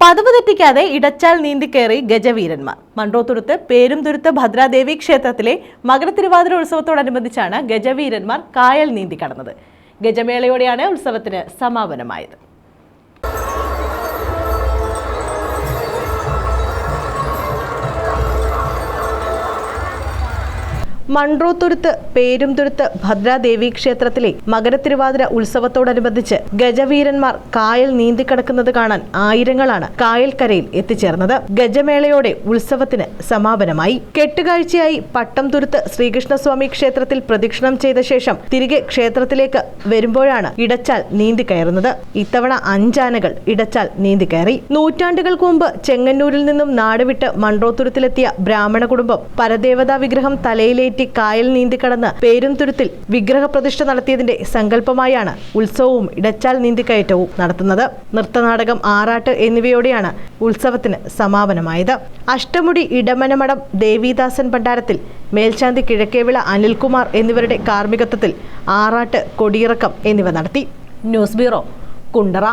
പതിവ് തെറ്റിക്കാതെ ഇടച്ചാൽ നീന്തിക്കയറി ഗജവീരന്മാർ. മൺട്രോത്തുരുത്ത് പേരുംതുരുത്ത് ഭദ്രാദേവി ക്ഷേത്രത്തിലെ മകരത്തിരുവാതിര ഉത്സവത്തോടനുബന്ധിച്ചാണ് ഗജവീരന്മാർ കായൽ നീന്തി കടന്നത്. ഗജമേളയോടെയാണ് ഉത്സവത്തിന് സമാപനമായത്. മൺട്രോത്തുരുത്ത് പേരുംതുരുത്ത് ഭദ്രാദേവി ക്ഷേത്രത്തിലെ മകരത്തിരുവാതിര ഉത്സവത്തോടനുബന്ധിച്ച് ഗജവീരന്മാർ കായൽ നീന്തിക്കടക്കുന്നത് കാണാൻ ആയിരങ്ങളാണ് കായൽക്കരയിൽ എത്തിച്ചേർന്നത്. ഗജമേളയോടെ ഉത്സവത്തിന് സമാപനമായി. കെട്ടുകാഴ്ചയായി പട്ടം തുരുത്ത് ശ്രീകൃഷ്ണസ്വാമി ക്ഷേത്രത്തിൽ പ്രദക്ഷിണം ചെയ്ത ശേഷം തിരികെ ക്ഷേത്രത്തിലേക്ക് വരുമ്പോഴാണ് ഇടച്ചാൽ നീന്തിക്കയറുന്നത്. ഇത്തവണ അഞ്ചാനകൾ ഇടച്ചാൽ നീന്തിക്കയറി. നൂറ്റാണ്ടുകൾക്ക് മുമ്പ് ചെങ്ങന്നൂരിൽ നിന്നും നാടുവിട്ട് മൺട്രോത്തുരുത്തിലെത്തിയ ബ്രാഹ്മണ കുടുംബം പരദേവതാ വിഗ്രഹം തലയിലേറ്റി കായൽ നീന്തിക്കടന്ന് പേരുംതുരുത്തിൽ വിഗ്രഹ പ്രതിഷ്ഠ നടത്തിയതിന്റെ സങ്കല്പമായാണ് ഉത്സവവും ഇടച്ചാൽ നീന്തിക്കയറ്റവും നടത്തുന്നത്. നൃത്തനാടകം ആറാട്ട് എന്നിവയോടെയാണ് ഉത്സവത്തിന് സമാപനമായത്. അഷ്ടമുടി ഇടമനമടം ദേവിദാസൻ ഭണ്ഡാരത്തിൽ മേൽശാന്തി കിഴക്കേവിള അനിൽകുമാർ എന്നിവരുടെ കാർമ്മികത്വത്തിൽ ആറാട്ട് കൊടിയിറക്കം എന്നിവ നടത്തി. News bureau Kundara.